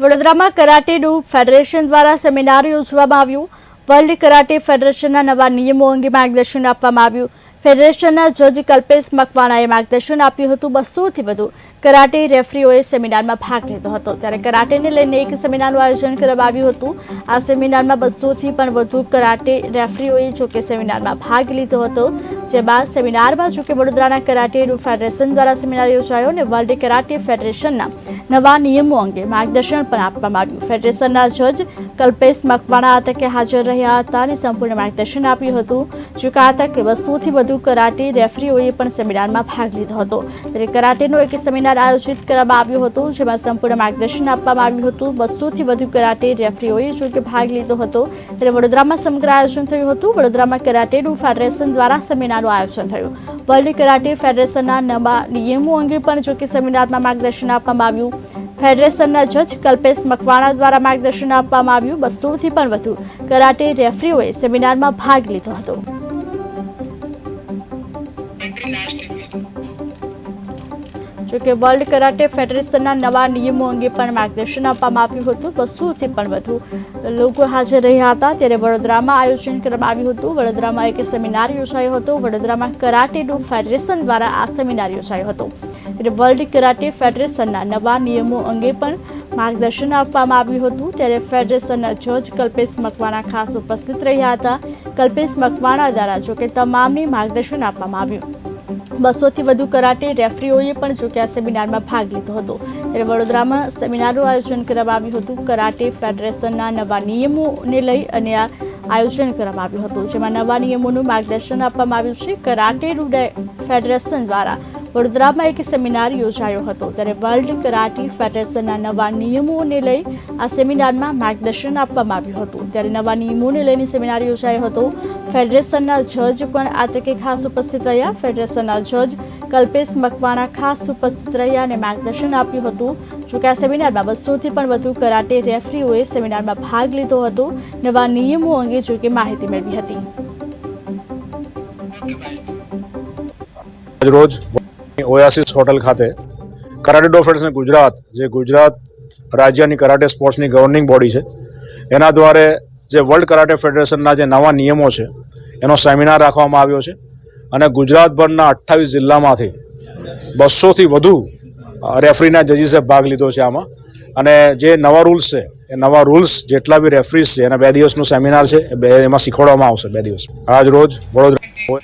વડોદરામાં કરાટેનું ફેડરેશન દ્વારા સેમિનાર યોજવામાં આવ્યું. વર્લ્ડ કરાટે ફેડરેશનના નવા નિયમો અંગે માર્ગદર્શન આપવામાં આવ્યું. ફેડરેશનના જજ કલ્પેશ મકવાણાએ માર્ગદર્શન આપ્યું હતું બસોથી વધુ. કરાટે રેફરીઓએ સેમિનારમાં ભાગ લીધો હતો. ત્યારે કરાટેને લઈને એક સેમિનારનું આયોજન કરવામાં આવ્યું હતું. આ સેમિનારમાં બસોથી પણ વધુ કરાટે રેફરીઓએ જોકે સેમિનારમાં ભાગ લીધો હતો. જેમાં સેમિનારમાં જોકે વડોદરાના કરાટેનું ફેડરેશન દ્વારા સેમિનાર યોજાયો અને વર્લ્ડ કરાટે ફેડરેશનના નવા નિયમો અંગે માર્ગદર્શન પણ આપવામાં આવ્યું. ફેડરેશનના જજ કલ્પેશ મકવાણા આ તકે હાજર રહ્યા હતા અને સંપૂર્ણ માર્ગદર્શન આપ્યું હતું. જો કે આ તકે બસોથી વધુ કરાટે રેફરીઓએ પણ સેમિનારમાં ભાગ લીધો હતો. ત્યારે કરાટેનો એક સેમિનાર આયોજિત કરવામાં આવ્યું હતું, જેમાં સંપૂર્ણ માર્ગદર્શન આપવામાં આવ્યું હતું. બસોથી વધુ કરાટે રેફરીઓએ જો કે ભાગ લીધો હતો. ત્યારે વડોદરામાં સમગ્ર આયોજન થયું હતું. વડોદરામાં કરાટેનું ફેડરેશન દ્વારા સેમિનારનું આયોજન થયું. વર્લ્ડ કરાટે ફેડરેશનના નવા નિયમો અંગે પણ જો કે સેમિનારમાં માર્ગદર્શન આપવામાં આવ્યું. ફેડરેશનના જજ કલ્પેશ મકવાણા દ્વારા માર્ગદર્શન આપવામાં આવ્યું. બસોથી પણ વધુ કરાટે રેફરીઓએ સેમિનારમાં ભાગ લીધો હતો. જોકે વર્લ્ડ કરાટે ફેડરેશનના નવા નિયમો અંગે પણ માર્ગદર્શન આપવામાં આવ્યું હતું. બસોથી પણ વધુ લોકો હાજર રહ્યા હતા. ત્યારે વડોદરામાં આયોજન કરવામાં આવ્યું હતું. વડોદરામાં એક સેમિનાર યોજાયો હતો. વડોદરામાં કરાટેનું ફેડરેશન દ્વારા આ સેમિનાર યોજાયો હતો. ત્યારે વર્લ્ડ કરાટે ફેડરેશનના નવા નિયમો અંગે પણ માર્ગદર્શન આપવામાં આવ્યું હતું. ત્યારે ફેડરેશનના જજ કલ્પેશ મકવાણા ખાસ ઉપસ્થિત રહ્યા હતા. કલ્પેશ મકવાણા દ્વારા જોકે તમામની માર્ગદર્શન આપવામાં આવ્યું. બસોથી વધુ કરાટે રેફરીઓએ પણ જોકે આ સેમિનારમાં ભાગ લીધો હતો. ત્યારે વડોદરામાં સેમિનારનું આયોજન કરવામાં આવ્યું હતું. કરાટે ફેડરેશનના નવા નિયમોને લઈ અને આ આયોજન કરવામાં આવ્યું હતું, જેમાં નવા નિયમોનું માર્ગદર્શન આપવામાં આવ્યું છે. કરાટેનું ડે- ફેડરેશન દ્વારા વડોદરામાં એક સેમિનાર યોજાયો હતો, ત્યારે વર્લ્ડ કરાટી ફેડરેશનના નવા નિયમોને લઈ આ સેમિનારમાં માર્ગદર્શન આપવામાં આવ્યું હતું. ત્યારે નવા નિયમોને લઈને સેમિનાર યોજાયો હતો. ફેડરેશનના જજ પણ આ તકે ખાસ ઉપસ્થિત રહ્યા. ફેડરેશનના જજ કલ્પેશ મકવાણા ખાસ ઉપસ્થિત રહ્યા અને માર્ગદર્શન આપ્યું હતું. જોકે આ સેમિનારમાં બસોથી પણ વધુ કરાટે રેફરીઓએ સેમિનારમાં ભાગ લીધો હતો. નવા નિયમો અંગે જોકે માહિતી મેળવી હતી. રોજ ઓયાસીસ હોટલ ખાતે કરાટે ડો ફેડરેશન ગુજરાત, જે ગુજરાત રાજ્યની કરાટે સ્પોર્ટ્સની ગવર્નિંગ બોડી છે, એના દ્વારા જે વર્લ્ડ કરાટે ફેડરેશનના જે નવા નિયમો છે, એનો સેમિનાર રાખવામાં આવ્યો છે. અને ગુજરાતભરના અઠ્ઠાવીસ જિલ્લામાંથી બસોથી વધુ રેફરીના જજીસે ભાગ લીધો છે આમાં. અને જે નવા રૂલ્સ છે, એ નવા રૂલ્સ જેટલા બી રેફરીઝ છે, એના બે દિવસનું સેમિનાર છે એમાં શીખવાડવામાં આવશે બે દિવસ. આજ રોજ વડોદરા